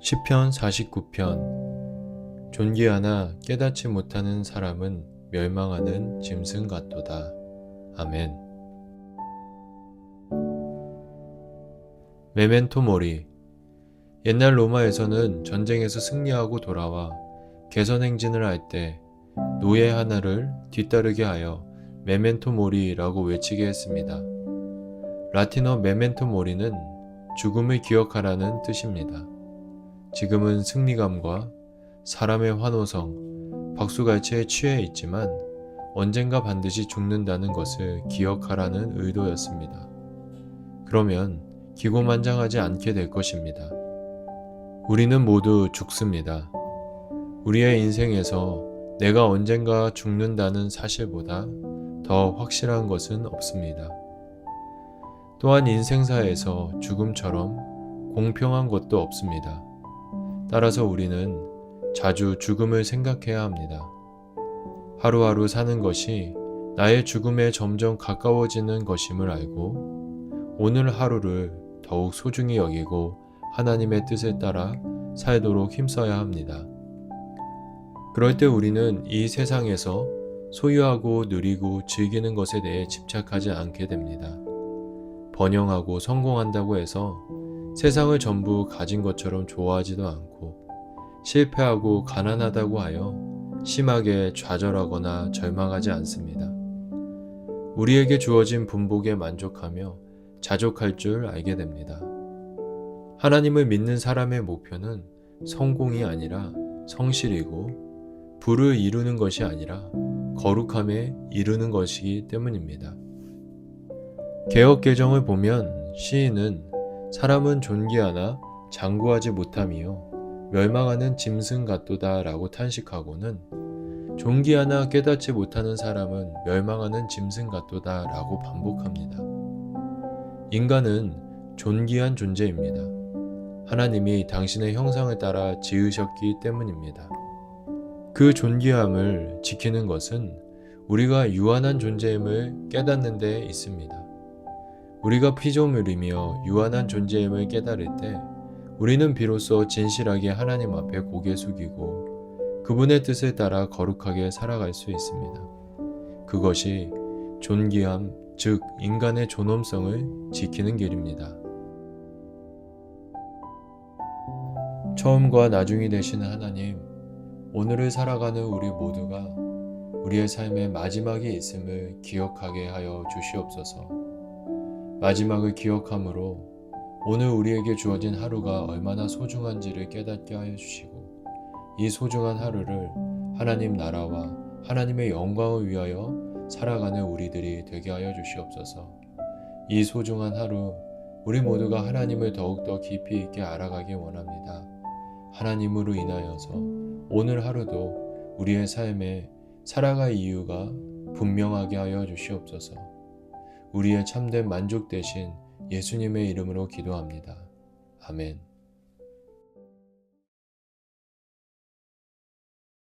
시편 49편 존귀하나 깨닫지 못하는 사람은 멸망하는 짐승 같도다. 아멘. 메멘토 모리 옛날 로마에서는 전쟁에서 승리하고 돌아와 개선 행진을 할 때 노예 하나를 뒤따르게 하여 메멘토 모리라고 외치게 했습니다. 라틴어 메멘토 모리는 죽음을 기억하라는 뜻입니다. 지금은 승리감과 사람의 환호성, 박수갈채에 취해 있지만 언젠가 반드시 죽는다는 것을 기억하라는 의도였습니다. 그러면 기고만장하지 않게 될 것입니다. 우리는 모두 죽습니다. 우리의 인생에서 내가 언젠가 죽는다는 사실보다 더 확실한 것은 없습니다. 또한 인생사에서 죽음처럼 공평한 것도 없습니다. 따라서 우리는 자주 죽음을 생각해야 합니다. 하루하루 사는 것이 나의 죽음에 점점 가까워지는 것임을 알고 오늘 하루를 더욱 소중히 여기고 하나님의 뜻에 따라 살도록 힘써야 합니다. 그럴 때 우리는 이 세상에서 소유하고 누리고 즐기는 것에 대해 집착하지 않게 됩니다. 번영하고 성공한다고 해서 세상을 전부 가진 것처럼 좋아하지도 않고 실패하고 가난하다고 하여 심하게 좌절하거나 절망하지 않습니다. 우리에게 주어진 분복에 만족하며 자족할 줄 알게 됩니다. 하나님을 믿는 사람의 목표는 성공이 아니라 성실이고 부를 이루는 것이 아니라 거룩함에 이루는 것이기 때문입니다. 개혁 개정을 보면 시인은 사람은 존귀하나 장구하지 못하며 멸망하는 짐승 같도다 라고 탄식하고는 존귀하나 깨닫지 못하는 사람은 멸망하는 짐승 같도다 라고 반복합니다. 인간은 존귀한 존재입니다. 하나님이 당신의 형상을 따라 지으셨기 때문입니다. 그 존귀함을 지키는 것은 우리가 유한한 존재임을 깨닫는 데 있습니다. 우리가 피조물이며 유한한 존재임을 깨달을 때 우리는 비로소 진실하게 하나님 앞에 고개 숙이고 그분의 뜻에 따라 거룩하게 살아갈 수 있습니다. 그것이 존귀함, 즉 인간의 존엄성을 지키는 길입니다. 처음과 나중이 되시는 하나님, 오늘을 살아가는 우리 모두가 우리의 삶의 마지막이 있음을 기억하게 하여 주시옵소서. 마지막을 기억함으로 오늘 우리에게 주어진 하루가 얼마나 소중한지를 깨닫게 하여 주시고 이 소중한 하루를 하나님 나라와 하나님의 영광을 위하여 살아가는 우리들이 되게 하여 주시옵소서. 이 소중한 하루 우리 모두가 하나님을 더욱더 깊이 있게 알아가기 원합니다. 하나님으로 인하여서 오늘 하루도 우리의 삶에 살아갈 이유가 분명하게 하여 주시옵소서. 우리의 참된 만족 대신 예수님의 이름으로 기도합니다. 아멘.